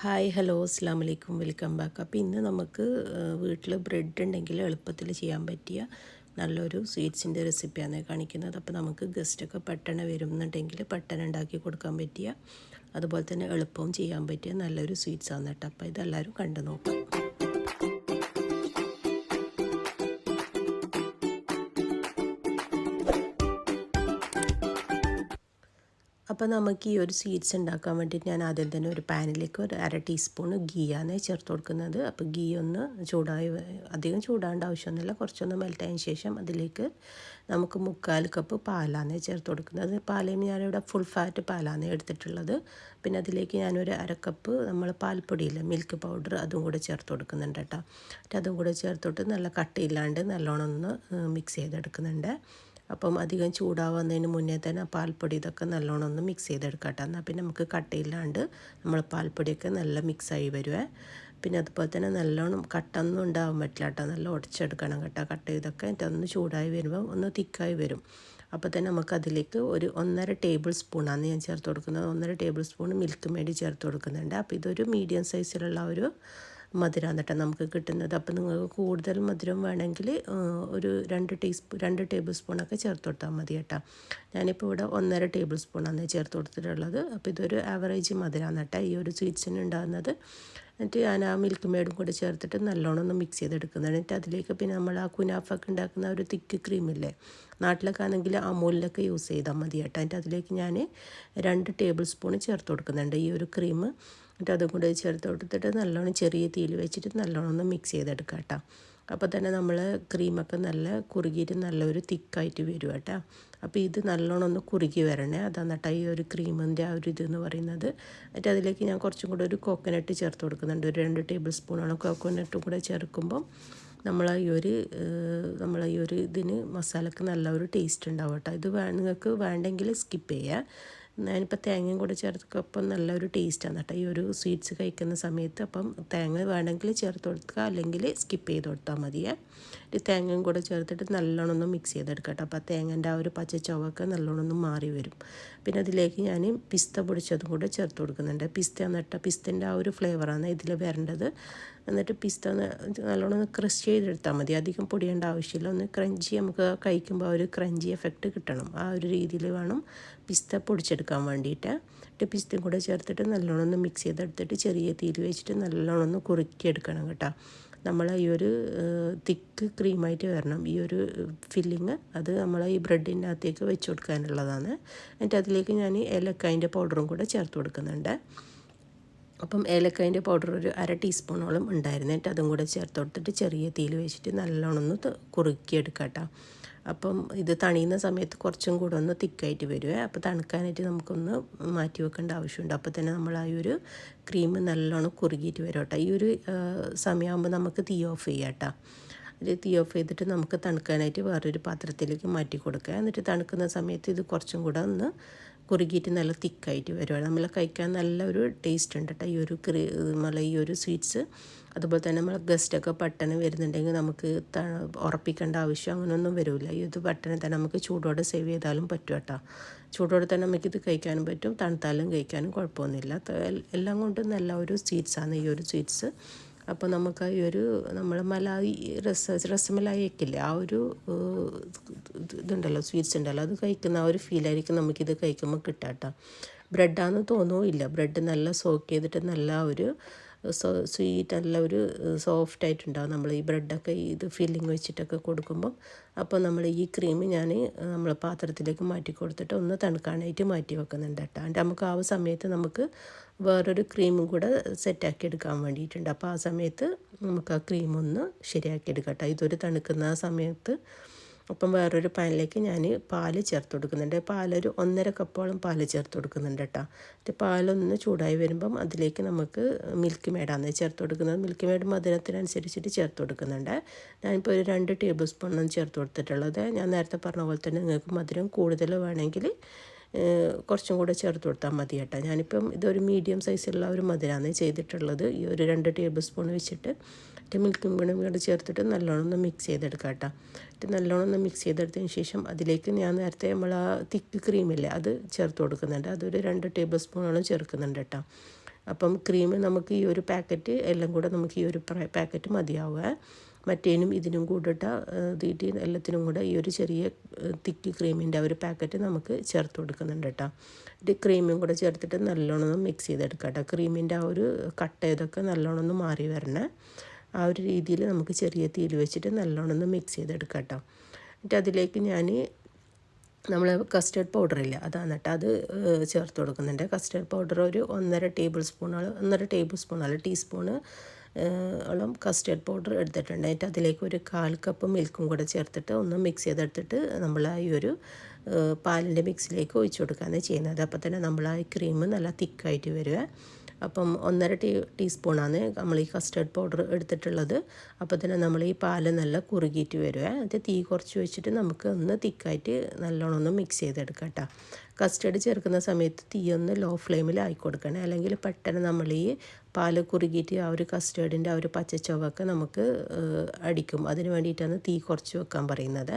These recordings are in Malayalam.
ഹായ് ഹലോ അസ്സാം വലൈക്കും വെൽക്കം ബാക്ക് അപ്പോൾ ഇന്ന് നമുക്ക് വീട്ടിൽ ബ്രെഡ് ഉണ്ടെങ്കിൽ എളുപ്പത്തിൽ ചെയ്യാൻ പറ്റിയ നല്ലൊരു സ്വീറ്റ്സിന്റെ റെസിപ്പിയാണ് കാണിക്കുന്നത്. അപ്പോൾ നമുക്ക് ഗസ്റ്റൊക്കെ പെട്ടെന്ന് വരുന്നുണ്ടെങ്കിൽ പെട്ടെന്ന് ഉണ്ടാക്കി കൊടുക്കാൻ പറ്റിയ അതുപോലെ തന്നെ എളുപ്പവും ചെയ്യാൻ പറ്റിയ നല്ലൊരു സ്വീറ്റ്സാണ് കേട്ടോ അപ്പോൾ ഇതെല്ലാവരും കണ്ടു നോക്കാം. അപ്പോൾ നമുക്ക് ഈ ഒരു സ്വീറ്റ്സ് ഉണ്ടാക്കാൻ വേണ്ടിയിട്ട് ഞാൻ ആദ്യം തന്നെ ഒരു പാനിലേക്ക് ഒരു അര ടീസ്പൂൺ ആണ് ചേർത്ത് കൊടുക്കുന്നത്. അപ്പോൾ ഗീ ഒന്ന് ചൂടായി അധികം ചൂടാവേണ്ട ആവശ്യമൊന്നുമില്ല. കുറച്ചൊന്ന് മെൽറ്റായതിന് ശേഷം അതിലേക്ക് നമുക്ക് മുക്കാൽ കപ്പ് പാലാണ് ചേർത്ത് കൊടുക്കുന്നത്. പാലയും ഞാനിവിടെ ഫുൾ ഫാറ്റ് പാലാണ് എടുത്തിട്ടുള്ളത്. പിന്നെ അതിലേക്ക് ഞാനൊരു അര കപ്പ് നമ്മൾ പാൽപ്പൊടിയില്ല മിൽക്ക് പൗഡർ അതും കൂടെ ചേർത്ത് കൊടുക്കുന്നുണ്ട് കേട്ടോ. അതും കൂടെ ചേർത്തിട്ട് നല്ല കട്ടിയില്ലാണ്ട് നല്ലോണം ഒന്ന് മിക്സ് ചെയ്തെടുക്കുന്നുണ്ട്. അപ്പം അധികം ചൂടാവുന്നതിന് മുന്നേ തന്നെ പാൽപ്പൊടി ഇതൊക്കെ നല്ലോണം ഒന്ന് മിക്സ് ചെയ്തെടുക്കട്ടെ. എന്നാൽ പിന്നെ നമുക്ക് കട്ടയില്ലാണ്ട് നമ്മൾ പാൽപ്പൊടിയൊക്കെ നല്ല മിക്സായി വരുവേ. പിന്നെ അതുപോലെ തന്നെ നല്ലോണം കട്ടൊന്നും ഉണ്ടാവാൻ പറ്റില്ല കേട്ടോ നല്ല ഉടച്ചെടുക്കണം കേട്ടോ. കട്ട ഇതൊക്കെ എന്നിട്ട് ഒന്ന് ചൂടായി വരുമ്പോൾ ഒന്ന് തിക്കായി വരും. അപ്പോൾ തന്നെ നമുക്ക് അതിലേക്ക് ഒരു ഒന്നര ടേബിൾ സ്പൂണാണ് ഞാൻ ചേർത്ത് കൊടുക്കുന്നത്. ഒന്നര ടേബിൾ സ്പൂൺ മിൽക്ക് മേടി ചേർത്ത് കൊടുക്കുന്നുണ്ട്. അപ്പോൾ ഇതൊരു മീഡിയം സൈസിലുള്ള ഒരു മധുരമാണ് കേട്ടോ നമുക്ക് കിട്ടുന്നത്. അപ്പോൾ നിങ്ങൾക്ക് കൂടുതൽ മധുരം വേണമെങ്കിൽ ഒരു രണ്ട് ടീസ്പൂ രണ്ട് ടേബിൾ സ്പൂണൊക്കെ ചേർത്ത് കൊടുത്താൽ മതി കേട്ടോ. ഞാനിപ്പോൾ ഇവിടെ ഒന്നര ടേബിൾ സ്പൂണാണ് ചേർത്ത് കൊടുത്തിട്ടുള്ളത്. അപ്പോൾ ഇതൊരു ആവറേജ് മധുരമാണ് ഈ ഒരു സ്വീറ്റ്സിന് ഉണ്ടാകുന്നത്. എന്നിട്ട് ഞാൻ ആ മിൽക്ക് മേഡും കൂടെ ചേർത്തിട്ട് നല്ലോണം ഒന്ന് മിക്സ് ചെയ്തെടുക്കുന്നത് എന്നിട്ട് അതിലേക്ക് പിന്നെ നമ്മൾ ആ കുനാഫൊക്കെ ഉണ്ടാക്കുന്ന ഒരു തിക്ക് ക്രീമില്ലേ നാട്ടിലൊക്കെ ആണെങ്കിൽ അമൂലിലൊക്കെ യൂസ് ചെയ്താൽ മതി കേട്ടോ. എന്നിട്ട് അതിലേക്ക് ഞാൻ രണ്ട് ടേബിൾ സ്പൂൺ ചേർത്ത് കൊടുക്കുന്നുണ്ട് ഈ ഒരു ക്രീം എന്നിട്ട് അതും കൂടെ ചേർത്ത് കൊടുത്തിട്ട് നല്ലോണം ചെറിയ തീയിൽ വെച്ചിട്ട് നല്ലോണം ഒന്ന് മിക്സ് ചെയ്തെടുക്കാം കേട്ടോ. അപ്പോൾ തന്നെ നമ്മൾ ക്രീമൊക്കെ നല്ല കുറുകിയിട്ട് നല്ലൊരു തിക്കായിട്ട് വരും കേട്ടോ. അപ്പോൾ ഇത് നല്ലോണം ഒന്ന് കുറുകി വരണേ. അതാണ് കേട്ടോ ഈ ഒരു ക്രീമിന്റെ ആ ഒരു ഇതെന്ന് പറയുന്നത്. എന്നിട്ട് അതിലേക്ക് ഞാൻ കുറച്ചും കൂടെ ഒരു കോക്കനട്ട് ചേർത്ത് കൊടുക്കുന്നുണ്ട്. ഒരു രണ്ട് ടേബിൾ സ്പൂണാണ് കോക്കനട്ടും കൂടെ ചേർക്കുമ്പം നമ്മൾ ഈ ഒരു നമ്മൾ ഈ ഒരു ഇതിന് മസാലക്ക് നല്ല ഒരു ടേസ്റ്റ് ഉണ്ടാവും കേട്ടോ. ഇത് നിങ്ങൾക്ക് വേണ്ടെങ്കിൽ സ്കിപ്പ് ചെയ്യുക ഞാനിപ്പോൾ തേങ്ങയും കൂടെ ചേർത്തപ്പം നല്ലൊരു ടേസ്റ്റാണ് കേട്ടോ. ഈ ഒരു സ്വീറ്റ്സ് കഴിക്കുന്ന സമയത്ത് അപ്പം തേങ്ങ വേണമെങ്കിൽ ചേർത്ത് കൊടുക്കുക അല്ലെങ്കിൽ സ്കിപ്പ് ചെയ്ത് കൊടുത്താൽ മതിയേ. ഒരു തേങ്ങയും കൂടെ ചേർത്തിട്ട് നല്ലോണം ഒന്ന് മിക്സ് കേട്ടോ. അപ്പോൾ തേങ്ങന്റെ ആ ഒരു പച്ച ചുവക്കെ നല്ലോണം ഒന്ന് മാറി വരും. പിന്നെ അതിലേക്ക് ഞാൻ പിസ്ത പൊടിച്ചതും കൂടെ ചേർത്ത് കൊടുക്കുന്നുണ്ട്. പിസ്ത എന്നിട്ട് പിസ്തന്റെ ആ ഒരു ഫ്ലേവറാണ് ഇതിൽ വരേണ്ടത്. എന്നിട്ട് പിസ്ത നല്ലോണം ഒന്ന് ക്രഷ് ചെയ്തെടുത്താൽ മതി. അധികം പൊടിയേണ്ട ആവശ്യമില്ല. ഒന്ന് ക്രഞ്ചി നമുക്ക് കഴിക്കുമ്പോൾ ഒരു ക്രഞ്ചി എഫക്റ്റ് കിട്ടണം. ആ ഒരു രീതിയിൽ വേണം പിസ്ത പൊടിച്ചെടുക്കാൻ വേണ്ടിയിട്ട്. എന്നിട്ട് പിസ്തയും കൂടെ ചേർത്തിട്ട് നല്ലോണം ഒന്ന് മിക്സ് ചെയ്തെടുത്തിട്ട് ചെറിയ തീയിൽ വെച്ചിട്ട് നല്ലോണം ഒന്ന് കുറുക്കിയെടുക്കണം കേട്ടോ. നമ്മൾ ഈ ഒരു തിക്ക് ക്രീമായിട്ട് വരണം. ഈ ഒരു ഫില്ലിങ് അത് നമ്മൾ ഈ ബ്രെഡിന്റെ അകത്തേക്ക് വെച്ച് കൊടുക്കാനുള്ളതാണ്. എന്നിട്ട് അതിലേക്ക് ഞാൻ ഏലക്കായന്റെ പൗഡറും കൂടെ ചേർത്ത് കൊടുക്കുന്നുണ്ട്. അപ്പം ഏലക്കായന്റെ പൗഡർ ഒരു അര ടീസ്പൂണോളം ഉണ്ടായിരുന്നു. എന്നിട്ട് അതും കൂടെ ചേർത്ത് കൊടുത്തിട്ട് ചെറിയ തീയിൽ വെച്ചിട്ട് നല്ലോണം ഒന്ന് കുറുക്കിയെടുക്കാം കേട്ടോ. അപ്പം ഇത് തണിയുന്ന സമയത്ത് കുറച്ചും കൂടെ ഒന്ന് തിക്കായിട്ട് വരുമേ അപ്പോൾ തണുക്കാനായിട്ട് നമുക്കൊന്ന് മാറ്റി വെക്കേണ്ട ആവശ്യമുണ്ട്. അപ്പോൾ തന്നെ നമ്മൾ ആ ഒരു ക്രീം നല്ലോണം കുറുകിയിട്ട് വരും കേട്ടോ. ഈ ഒരു സമയമാകുമ്പോൾ നമുക്ക് തീ ഓഫ് ചെയ്യാട്ടോ കേട്ടോ. തീ ഓഫ് ചെയ്തിട്ട് നമുക്ക് തണുക്കാനായിട്ട് വേറൊരു പാത്രത്തിലേക്ക് മാറ്റി കൊടുക്കുക. എന്നിട്ട് തണുക്കുന്ന സമയത്ത് ഇത് കുറച്ചും കൂടെ ഒന്ന് കുറുകിയിട്ട് നല്ല തിക്കായിട്ട് വരുവാണ്. നമ്മൾ കഴിക്കാൻ നല്ല ഒരു ടേസ്റ്റ് ഉണ്ട് കേട്ടോ ഈ ഒരു ക്രീ നമ്മളെ ഈ ഒരു സ്വീറ്റ്സ് അതുപോലെ തന്നെ നമ്മൾ ഗസ്റ്റൊക്കെ പെട്ടെന്ന് വരുന്നുണ്ടെങ്കിൽ നമുക്ക് ഉറപ്പിക്കേണ്ട ആവശ്യം അങ്ങനെയൊന്നും വരില്ല. ഇത് പെട്ടെന്ന് തന്നെ നമുക്ക് ചൂടോടെ സേവ് ചെയ്താലും പറ്റും കേട്ടോ ചൂടോടെ തന്നെ നമുക്കിത് കഴിക്കാനും പറ്റും. തണുത്താലും കഴിക്കാനും കുഴപ്പമൊന്നുമില്ല. എല്ലാം കൊണ്ടും നല്ല ഒരു സ്വീറ്റ്സാണ് ഈ ഒരു സ്വീറ്റ്സ് അപ്പോൾ നമുക്ക് ഈ ഒരു നമ്മൾ മലായി രസ രസമലായി വയ്ക്കില്ലേ ആ ഒരു ഇതുണ്ടല്ലോ സ്വീറ്റ്സ് ഉണ്ടല്ലോ അത് കഴിക്കുന്ന ആ ഒരു ഫീലായിരിക്കും നമുക്കിത് കഴിക്കുമ്പോൾ കിട്ടാം കേട്ടോ ബ്രെഡാണെന്ന് തോന്നുമില്ല ബ്രെഡ് നല്ല സോക്ക് ചെയ്തിട്ട് നല്ല ഒരു സ്വീറ്റ് നല്ല ഒരു സോഫ്റ്റ് ആയിട്ടുണ്ടാവും. നമ്മൾ ഈ ബ്രെഡൊക്കെ ഇത് ഫില്ലിങ് വെച്ചിട്ടൊക്കെ കൊടുക്കുമ്പം അപ്പോൾ നമ്മൾ ഈ ക്രീം ഞാൻ നമ്മൾ പാത്രത്തിലേക്ക് മാറ്റി കൊടുത്തിട്ട് ഒന്ന് തണുക്കാനായിട്ട് മാറ്റി വെക്കുന്നുണ്ട് കേട്ടോ. അതിന്റെ നമുക്ക് ആ സമയത്ത് നമുക്ക് വേറൊരു ക്രീമും കൂടെ സെറ്റാക്കി എടുക്കാൻ വേണ്ടിയിട്ടുണ്ട്. അപ്പോൾ ആ സമയത്ത് നമുക്ക് ആ ക്രീമൊന്ന് ശരിയാക്കി എടുക്കാം കേട്ടോ. ഇതൊരു തണുക്കുന്ന സമയത്ത് അപ്പം വേറൊരു പാനിലേക്ക് ഞാൻ പാൽ ചേർത്ത് കൊടുക്കുന്നുണ്ട്. പാലൊരു ഒന്നര കപ്പോളം പാൽ ചേർത്ത് കൊടുക്കുന്നുണ്ട് കേട്ടോ എന്നിട്ട് പാലൊന്ന് ചൂടായി വരുമ്പം അതിലേക്ക് നമുക്ക് മിൽക്ക് മേഡാണ് ചേർത്ത് കൊടുക്കുന്നത്. മിൽക്ക് മേഡ് മധുരത്തിനനുസരിച്ചിട്ട് ചേർത്ത് കൊടുക്കുന്നുണ്ട്. ഞാനിപ്പോൾ ഒരു രണ്ട് ടേബിൾ സ്പൂണാണ് ചേർത്ത് കൊടുത്തിട്ടുള്ളത്. ഞാൻ നേരത്തെ പറഞ്ഞ പോലെ തന്നെ നിങ്ങൾക്ക് മധുരം കൂടുതൽ വേണമെങ്കിൽ കുറച്ചും കൂടെ ചേർത്ത് കൊടുത്താൽ മതി കേട്ടോ. ഞാനിപ്പം ഇതൊരു മീഡിയം സൈസിലുള്ള ഒരു മധുരമാണ് ചെയ്തിട്ടുള്ളത്. ഈ ഒരു രണ്ട് ടേബിൾ സ്പൂൺ വെച്ചിട്ട് മറ്റേ മിൽക്കും കൂടെ കൂടെ ചേർത്തിട്ട് നല്ലോണം ഒന്ന് മിക്സ് ചെയ്തെടുക്കാം കേട്ടോ. എന്നിട്ട് നല്ലോണം ഒന്ന് മിക്സ് ചെയ്തെടുത്തതിന് ശേഷം അതിലേക്ക് ഞാൻ നേരത്തെ നമ്മൾ ആ തിക്ക് ക്രീമില്ലേ അത് ചേർത്ത് കൊടുക്കുന്നുണ്ട്. അതൊരു രണ്ട് ടേബിൾ സ്പൂണോളം ചേർക്കുന്നുണ്ട് കേട്ടോ. അപ്പം ക്രീം നമുക്ക് ഈ ഒരു പാക്കറ്റ് എല്ലാം കൂടെ നമുക്ക് ഈ ഒരു പാക്കറ്റ് മതിയാവുക. മറ്റേനും ഇതിനും കൂടിട്ട തീറ്റി എല്ലാത്തിനും കൂടെ ഈ ഒരു ചെറിയ തിക്ക് ക്രീമിന്റെ ഒരു പാക്കറ്റ് നമുക്ക് ചേർത്ത് കൊടുക്കുന്നുണ്ട് കേട്ടോ. ഇത് ക്രീമും കൂടെ ചേർത്തിട്ട് നല്ലോണം മിക്സ് ചെയ്തെടുക്കാം കേട്ടോ. ക്രീമിന്റെ ആ ഒരു കട്ട ഇതൊക്കെ നല്ലോണം ഒന്ന് മാറി വരണേ. ആ ഒരു രീതിയിൽ നമുക്ക് ചെറിയ തീയിൽ വെച്ചിട്ട് നല്ലോണം ഒന്ന് മിക്സ് ചെയ്തെടുക്കാം കേട്ടോ. എന്നിട്ട് അതിലേക്ക് ഞാൻ നമ്മൾ കസ്റ്റേർഡ് പൗഡർ ഇല്ല അതാണ് കേട്ടോ അത് ചേർത്ത് കൊടുക്കുന്നുണ്ട്. കസ്റ്റേർഡ് പൗഡർ ഒരു ഒന്നര ടേബിൾ സ്പൂൺ ഒന്നര ടേബിൾ സ്പൂൺ അല്ല ടീസ്പൂണ് ഓളം കസ്റ്റേർഡ് പൗഡർ എടുത്തിട്ടുണ്ട്. എന്നിട്ട് അതിലേക്ക് ഒരു കാൽ കപ്പ് മിൽക്കും കൂടെ ചേർത്തിട്ട് ഒന്ന് മിക്സ് ചെയ്തെടുത്തിട്ട് നമ്മൾ ഈ ഒരു പാലിന്റെ മിക്സിലേക്ക് ഒഴിച്ചു കൊടുക്കുകയാണ് ചെയ്യുന്നത്. അപ്പോൾ തന്നെ നമ്മൾ ആ ക്രീം നല്ല തിക്കായിട്ട് വരിക. അപ്പം ഒന്നര ടീ ടീസ്പൂണാണ് നമ്മൾ ഈ കസ്റ്റേർഡ് പൗഡർ എടുത്തിട്ടുള്ളത്. അപ്പോൾ തന്നെ നമ്മൾ ഈ പാൽ നല്ല കുറുകിയിട്ട് വരുക അത് തീ കുറച്ച് വെച്ചിട്ട് നമുക്ക് ഒന്ന് തിക്കായിട്ട് നല്ലോണം ഒന്ന് മിക്സ് ചെയ്തെടുക്കാം കേട്ടോ കസ്റ്റേർഡ് ചേർക്കുന്ന സമയത്ത് തീ ഒന്ന് ലോ ഫ്ലെയിമിൽ ആയി കൊടുക്കണേ. അല്ലെങ്കിൽ പെട്ടെന്ന് നമ്മൾ ഈ പാൽ കുറുകിയിട്ട് ആ ഒരു കസ്റ്റേർഡിന്റെ ആ ഒരു പച്ചച്ചുവൊക്കെ നമുക്ക് അടിക്കും. അതിന് വേണ്ടിയിട്ടാണ് തീ കുറച്ച് വെക്കാൻ പറയുന്നത്.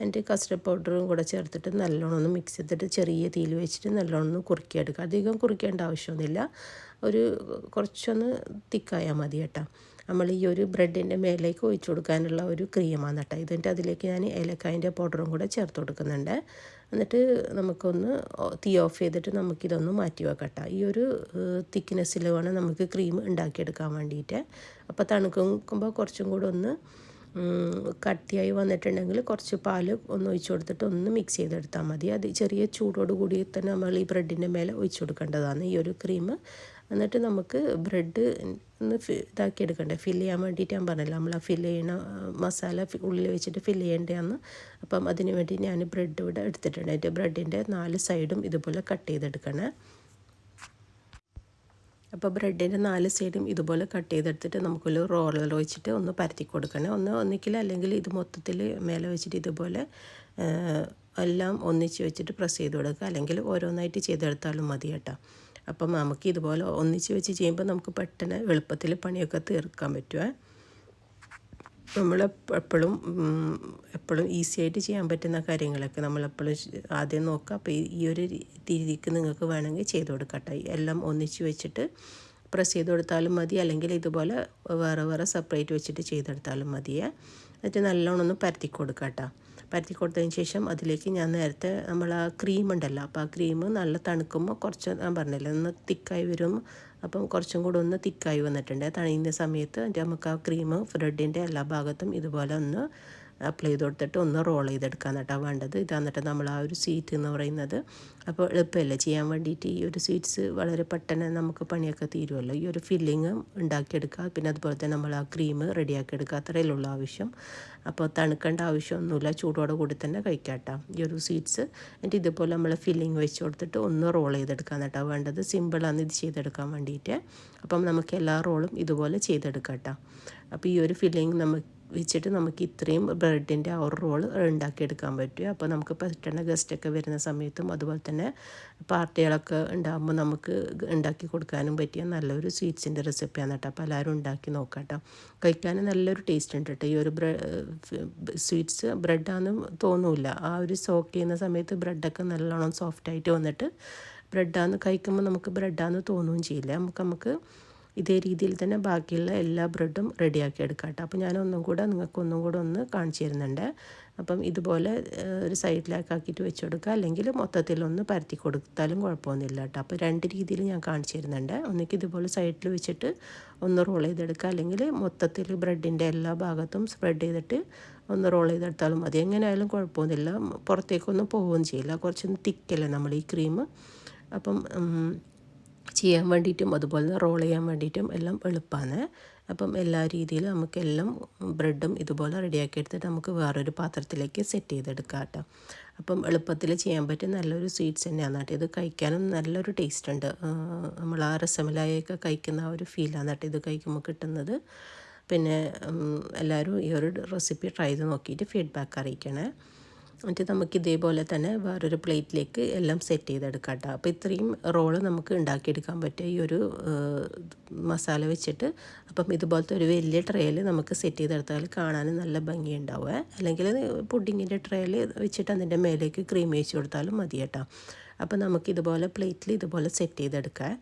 എന്നിട്ട് കസ്റ്റർഡ് പൗഡറും കൂടെ ചേർത്തിട്ട് നല്ലോണം ഒന്ന് മിക്സ് ചെയ്തിട്ട് ചെറിയ തീയിൽ വെച്ചിട്ട് നല്ലോണം ഒന്ന് കുറുക്കിയെടുക്കുക അധികം കുറിക്കേണ്ട ആവശ്യമൊന്നുമില്ല. ഒരു കുറച്ചൊന്ന് തിക്കായാൽ മതി കേട്ടോ. നമ്മൾ ഈ ഒരു ബ്രെഡിന്റെ മേലേക്ക് ഒഴിച്ചു കൊടുക്കാനുള്ള ഒരു ക്രീമാണ് കേട്ടോ. ഇതിന്റെ അതിലേക്ക് ഞാൻ ഏലക്കായന്റെ പൗഡറും കൂടെ ചേർത്ത് കൊടുക്കുന്നുണ്ട്. എന്നിട്ട് നമുക്കൊന്ന് തീ ഓഫ് ചെയ്തിട്ട് നമുക്കിതൊന്ന് മാറ്റി വെക്കട്ടെ ഈ ഒരു തിക്നെസ്സിൽ വേണം നമുക്ക് ക്രീം ഉണ്ടാക്കിയെടുക്കാൻ വേണ്ടിയിട്ട്. അപ്പോൾ തണുക്കുമ്പോൾ കുറച്ചും കൂടെ ഒന്ന് കട്ടിയായി വന്നിട്ടുണ്ടെങ്കിൽ കുറച്ച് പാൽ ഒന്ന് ഒഴിച്ചു കൊടുത്തിട്ട് ഒന്ന് മിക്സ് ചെയ്തെടുത്താൽ മതി. അത് ചെറിയ ചൂടോട് കൂടി തന്നെ നമ്മൾ ഈ ബ്രെഡിന്റെ മേലെ ഒഴിച്ചു കൊടുക്കേണ്ടതാണ്. ഈ ഒരു ക്രീം എന്നിട്ട് നമുക്ക് ബ്രെഡ് ഒന്ന് ഇതാക്കി എടുക്കണ്ടേ? ഫില്ല് ചെയ്യാൻ വേണ്ടിയിട്ട് ഞാൻ പറഞ്ഞല്ലോ? നമ്മൾ ആ ഫില്ല് ചെയ്യണ മസാല ഉള്ളിൽ വെച്ചിട്ട് ഫില്ല് ചെയ്യേണ്ടതാണ് അപ്പം അതിന് വേണ്ടി ഞാൻ ബ്രെഡ് ഇവിടെ എടുത്തിട്ടുണ്ട്. അതിന്റെ ബ്രെഡിന്റെ നാല് സൈഡും ഇതുപോലെ കട്ട് ചെയ്തെടുക്കണേ. അപ്പോൾ ബ്രെഡിന്റെ നാല് സൈഡും ഇതുപോലെ കട്ട് ചെയ്തെടുത്തിട്ട് നമുക്കൊരു റോളർ വെച്ചിട്ട് ഒന്ന് പരത്തി കൊടുക്കണം. ഒന്ന് ഒന്നിക്കില്ല അല്ലെങ്കിൽ ഇത് മൊത്തത്തിൽ മേലെ വെച്ചിട്ട് ഇതുപോലെ എല്ലാം ഒന്നിച്ച് വെച്ചിട്ട് പ്രസ് ചെയ്ത് കൊടുക്കുക. അല്ലെങ്കിൽ ഓരോന്നായിട്ട് ചെയ്തെടുത്താലും മതി കേട്ടോ. അപ്പം നമുക്ക് ഇതുപോലെ ഒന്നിച്ച് വെച്ച് ചെയ്യുമ്പോൾ നമുക്ക് പെട്ടെന്ന് എളുപ്പത്തിൽ പണിയൊക്കെ തീർക്കാൻ പറ്റുമേ നമ്മൾ എപ്പോഴും എപ്പോഴും ഈസി ആയിട്ട് ചെയ്യാൻ പറ്റുന്ന കാര്യങ്ങളൊക്കെ നമ്മളെപ്പോഴും ആദ്യം നോക്കുക. അപ്പോൾ ഈ ഒരു രീതിക്ക് നിങ്ങൾക്ക് വേണമെങ്കിൽ ചെയ്ത് കൊടുക്കട്ടെ. എല്ലാം ഒന്നിച്ച് വെച്ചിട്ട് പ്രസ് ചെയ്ത് കൊടുത്താലും മതി. അല്ലെങ്കിൽ ഇതുപോലെ വേറെ വേറെ സെപ്പറേറ്റ് വെച്ചിട്ട് ചെയ്തെടുത്താലും മതിയേ. എന്നിട്ട് നല്ലോണം ഒന്ന് പരത്തി കൊടുക്കാം പരത്തി കൊടുത്തതിന് ശേഷം അതിലേക്ക് ഞാൻ നേരത്തെ നമ്മൾ ആ ക്രീം ഉണ്ടല്ലോ. അപ്പോൾ ആ ക്രീം നല്ല തണുക്കുമ്പോൾ കുറച്ച് ഞാൻ പറഞ്ഞില്ല ഒന്ന് തിക്കായി വരും അപ്പം കുറച്ചും കൂടെ ഒന്ന് തിക്കായി വന്നിട്ടുണ്ട്. തണിയുന്ന സമയത്ത് നമുക്ക് ആ ക്രീം ബ്രെഡിന്റെ എല്ലാ ഭാഗത്തും ഇതുപോലെ ഒന്ന് അപ്ലൈ ചെയ്ത് കൊടുത്തിട്ട് ഒന്ന് റോൾ ചെയ്തെടുക്കാൻ കേട്ടോ വേണ്ടത്. ഇതാന്നിട്ട് നമ്മൾ ആ ഒരു സീറ്റ് എന്ന് പറയുന്നത്. അപ്പോൾ എളുപ്പമല്ലേ? ചെയ്യാൻ വേണ്ടിയിട്ട് ഈ ഒരു സ്വീറ്റ്സ് വളരെ പെട്ടെന്ന് നമുക്ക് പണിയൊക്കെ തീരുമല്ലോ ഈ ഒരു ഫില്ലിങ് ഉണ്ടാക്കിയെടുക്കുക. പിന്നെ അതുപോലെ തന്നെ നമ്മൾ ആ ക്രീം റെഡിയാക്കി എടുക്കുക. അത്രയേ ആവശ്യം. അപ്പോൾ തണുക്കേണ്ട ആവശ്യമൊന്നുമില്ല. ചൂടോടെ കൂടി തന്നെ കഴിക്കാട്ടോ ഈ ഒരു സ്വീറ്റ്സ് എന്നിട്ട് ഇതുപോലെ നമ്മൾ ഫില്ലിങ് വെച്ച് കൊടുത്തിട്ട് ഒന്ന് റോൾ ചെയ്തെടുക്കാൻ കേട്ടോ വേണ്ടത്. സിമ്പിളാണ് ഇത് ചെയ്തെടുക്കാൻ വേണ്ടിയിട്ട് അപ്പം നമുക്ക് എല്ലാ റോളും ഇതുപോലെ ചെയ്തെടുക്കാം കേട്ടോ. അപ്പോൾ ഈ ഒരു ഫില്ലിങ് നമുക്ക് വെച്ചിട്ട് നമുക്ക് ഇത്രയും ബ്രെഡിന്റെ ആ ഒരു റോൾ ഉണ്ടാക്കിയെടുക്കാൻ പറ്റും. അപ്പോൾ നമുക്ക് പെട്ടെന്ന് ഗസ്റ്റൊക്കെ വരുന്ന സമയത്തും അതുപോലെ തന്നെ പാർട്ടികളൊക്കെ ഉണ്ടാകുമ്പോൾ നമുക്ക് ഉണ്ടാക്കി കൊടുക്കാനും പറ്റിയ നല്ലൊരു സ്വീറ്റ്സിന്റെ റെസിപ്പിയാണ് കേട്ടോ. അപ്പോൾ എല്ലാവരും ഉണ്ടാക്കി നോക്കാം കേട്ടോ കഴിക്കാൻ നല്ലൊരു ടേസ്റ്റ് ഉണ്ട് കേട്ടോ. ഈ ഒരു ബ്രെ സ്വീറ്റ്സ് ബ്രെഡാണെന്ന് തോന്നില്ല. ആ ഒരു സോക്ക് ചെയ്യുന്ന സമയത്ത് ബ്രെഡൊക്കെ നല്ലോണം സോഫ്റ്റായിട്ട് വന്നിട്ട് ബ്രെഡാന്ന് കഴിക്കുമ്പോൾ നമുക്ക് ബ്രെഡാന്ന് തോന്നുകയും ചെയ്യില്ല. നമുക്ക് നമുക്ക് ഇതേ രീതിയിൽ തന്നെ ബാക്കിയുള്ള എല്ലാ ബ്രെഡും റെഡിയാക്കി എടുക്കാം കേട്ടോ. അപ്പോൾ ഞാൻ കൂടെ നിങ്ങൾക്ക് ഒന്നും കൂടെ ഒന്ന് കാണിച്ചു തരുന്നുണ്ട്. അപ്പം ഇതുപോലെ ഒരു സൈഡിലേക്ക് ആക്കിയിട്ട് വെച്ച് കൊടുക്കുക. അല്ലെങ്കിൽ മൊത്തത്തിലൊന്ന് പരത്തി കൊടുത്താലും കുഴപ്പമൊന്നുമില്ല കേട്ടോ. അപ്പോൾ രണ്ട് രീതിയിൽ ഞാൻ കാണിച്ചു തരുന്നുണ്ട്. ഒന്നിക്ക് ഇതുപോലെ സൈഡിൽ വെച്ചിട്ട് ഒന്ന് റോൾ ചെയ്തെടുക്കുക. അല്ലെങ്കിൽ മൊത്തത്തിൽ ബ്രെഡിന്റെ എല്ലാ ഭാഗത്തും സ്പ്രെഡ് ചെയ്തിട്ട് ഒന്ന് റോൾ ചെയ്തെടുത്താലും മതി. എങ്ങനെയായാലും കുഴപ്പമൊന്നുമില്ല. പുറത്തേക്കൊന്നും പോവുകയും ചെയ്യില്ല. കുറച്ചൊന്ന് തിക്കല്ലേ നമ്മൾ ഈ ക്രീം. അപ്പം ചെയ്യാൻ വേണ്ടിയിട്ടും അതുപോലെ റോൾ ചെയ്യാൻ വേണ്ടിയിട്ടും എല്ലാം എളുപ്പമാണ് അപ്പം എല്ലാ രീതിയിലും നമുക്ക് എല്ലാം ബ്രെഡും ഇതുപോലെ റെഡിയാക്കി എടുത്തിട്ട് നമുക്ക് വേറൊരു പാത്രത്തിലേക്ക് സെറ്റ് ചെയ്തെടുക്കാം കേട്ടോ. അപ്പം എളുപ്പത്തിൽ ചെയ്യാൻ പറ്റിയ നല്ലൊരു സ്വീറ്റ്സ് തന്നെയാണ് കേട്ടോ. ഇത് കഴിക്കാനും നല്ലൊരു ടേസ്റ്റ് ഉണ്ട്. നമ്മൾ ആ രസമലായൊക്കെ കഴിക്കുന്ന ആ ഒരു ഫീലാണ് കേട്ടോ ഇത് കഴിക്കുമ്പോൾ കിട്ടുന്നത്. പിന്നെ എല്ലാവരും ഈ ഒരു റെസിപ്പി ട്രൈ ചെയ്ത് നോക്കിയിട്ട് ഫീഡ്ബാക്ക് അറിയിക്കണേ. എന്നിട്ട് നമുക്ക് ഇതേപോലെ തന്നെ വേറൊരു പ്ലേറ്റിലേക്ക് എല്ലാം സെറ്റ് ചെയ്തെടുക്കാം കേട്ടോ അപ്പോൾ ഇത്രയും റോൾ നമുക്ക് ഉണ്ടാക്കിയെടുക്കാൻ പറ്റും ഈ ഒരു മസാല വെച്ചിട്ട് അപ്പം ഇതുപോലത്തെ ഒരു വലിയ ട്രേയിൽ നമുക്ക് സെറ്റ് ചെയ്തെടുത്താൽ കാണാൻ നല്ല ഭംഗിയുണ്ടാവുക. അല്ലെങ്കിൽ പുഡിങ്ങിന്റെ ട്രേയിൽ വെച്ചിട്ട് അതിന്റെ മേലേക്ക് ക്രീം വെച്ച് കൊടുത്താലും മതി കേട്ടോ അപ്പോൾ നമുക്ക് ഇതുപോലെ പ്ലേറ്റിൽ ഇതുപോലെ സെറ്റ് ചെയ്തെടുക്കാം.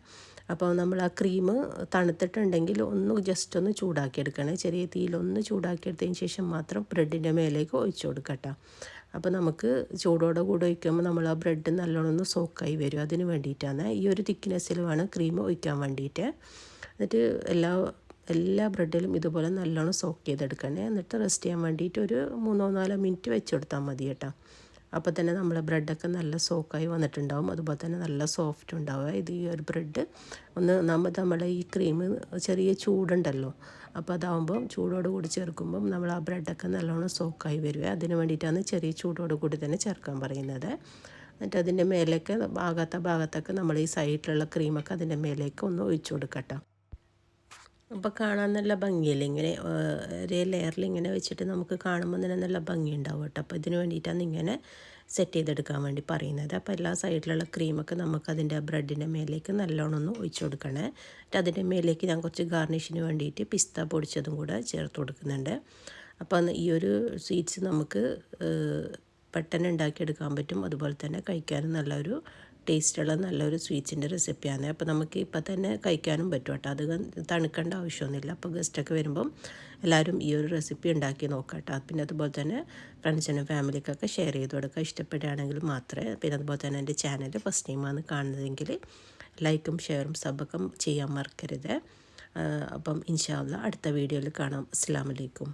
അപ്പോൾ നമ്മൾ ആ ക്രീം തണുത്തിട്ടുണ്ടെങ്കിൽ ഒന്ന് ജസ്റ്റ് ഒന്ന് ചൂടാക്കി എടുക്കണേ ചെറിയ തീയിലൊന്ന് ചൂടാക്കിയെടുത്തതിന് ശേഷം മാത്രം ബ്രെഡിന്റെ മേലേക്ക് ഒഴിച്ചു കൊടുക്കട്ടോ അപ്പോൾ നമുക്ക് ചൂടോടെ കൂടെ ഒഴിക്കുമ്പോൾ നമ്മൾ ആ ബ്രെഡ് നല്ലോണം ഒന്ന് സോക്കായി വരും. അതിന് വേണ്ടിയിട്ടാണ് ഈ ഒരു തിക്നെസ്സിൽ വേണം ക്രീം ഒഴിക്കാൻ വേണ്ടിയിട്ട്. എന്നിട്ട് എല്ലാ എല്ലാ ബ്രെഡിലും ഇതുപോലെ നല്ലോണം സോക്ക് ചെയ്തെടുക്കണേ. എന്നിട്ട് റെസ്റ്റ് ചെയ്യാൻ വേണ്ടിയിട്ട് ഒരു മൂന്നോ നാലോ മിനിറ്റ് വെച്ച് കൊടുത്താൽ മതി കേട്ടോ. അപ്പോൾ തന്നെ നമ്മൾ ബ്രെഡൊക്കെ നല്ല സോക്കായി വന്നിട്ടുണ്ടാവും. അതുപോലെ തന്നെ നല്ല സോഫ്റ്റ് ഉണ്ടാവുക. ഇത് ഈ ഒരു ബ്രെഡ് ഒന്ന് നമ്മൾ നമ്മളെ ഈ ക്രീം ചെറിയ ചൂടുണ്ടല്ലോ. അപ്പോൾ അതാവുമ്പോൾ ചൂടോട് കൂടി ചേർക്കുമ്പം നമ്മൾ ആ ബ്രെഡൊക്കെ നല്ലോണം സോക്കായി വരിക. അതിന് വേണ്ടിയിട്ടാണ് ചെറിയ ചൂടോട് കൂടി തന്നെ ചേർക്കാൻ പറയുന്നത്. എന്നിട്ട് അതിന്റെ മേലേക്ക് ഭാഗത്തെ ഭാഗത്തൊക്കെ നമ്മൾ ഈ സൈഡിലുള്ള ക്രീമൊക്കെ അതിന്റെ മേലേക്ക് ഒന്ന് ഒഴിച്ചു കൊടുക്കട്ടോ. അപ്പോൾ കാണാൻ നല്ല ഭംഗിയല്ലേ? ഇങ്ങനെ ഒരേ ലെയറിൽ ഇങ്ങനെ വെച്ചിട്ട് നമുക്ക് കാണുമ്പോൾ തന്നെ നല്ല ഭംഗി ഉണ്ടാവും കേട്ടോ. അപ്പോൾ ഇതിന് വേണ്ടിയിട്ടാണ് ഇങ്ങനെ സെറ്റ് ചെയ്തെടുക്കാൻ വേണ്ടി പറയുന്നത്. അപ്പോൾ എല്ലാ സൈഡിലുള്ള ക്രീമൊക്കെ നമുക്ക് അതിന്റെ ബ്രെഡിന്റെ മേലേക്ക് നല്ലോണം ഒന്ന് ഒഴിച്ചു കൊടുക്കണേ. എന്നിട്ട് അതിന്റെ മേലേക്ക് ഞാൻ കുറച്ച് ഗാർണിഷിന് വേണ്ടിയിട്ട് പിസ്ത പൊടിച്ചതും കൂടെ ചേർത്ത് കൊടുക്കുന്നുണ്ട്. അപ്പോൾ ഈ ഒരു സ്വീറ്റ്സ് നമുക്ക് പെട്ടെന്ന് ഉണ്ടാക്കിയെടുക്കാൻ പറ്റും. അതുപോലെ തന്നെ കഴിക്കാനും നല്ലൊരു ടേസ്റ്റുള്ള നല്ലൊരു സ്വീറ്റ്സിന്റെ റെസിപ്പിയാണ്. അപ്പോൾ നമുക്ക് ഇപ്പോൾ തന്നെ കഴിക്കാനും പറ്റും കേട്ടോ. അത് തണുക്കേണ്ട ആവശ്യമൊന്നുമില്ല. അപ്പോൾ ഗസ്റ്റൊക്കെ വരുമ്പം എല്ലാവരും ഈ ഒരു റെസിപ്പി ഉണ്ടാക്കി നോക്കാം പിന്നെ അതുപോലെ തന്നെ ഫ്രണ്ട്സിനും ഫാമിലിക്കൊക്കെ ഷെയർ ചെയ്ത് കൊടുക്കുക. ഇഷ്ടപ്പെടുകയാണെങ്കിൽ മാത്രമേ പിന്നെ അതുപോലെ തന്നെ എന്റെ ചാനൽ ഫസ്റ്റ് ടൈമാണ് കാണുന്നതെങ്കിൽ ലൈക്കും ഷെയറും സബൊക്കെ ചെയ്യാൻ മറക്കരുത്. അപ്പം ഇൻഷാല്ല അടുത്ത വീഡിയോയിൽ കാണാം. അസ്സാം വലൈക്കും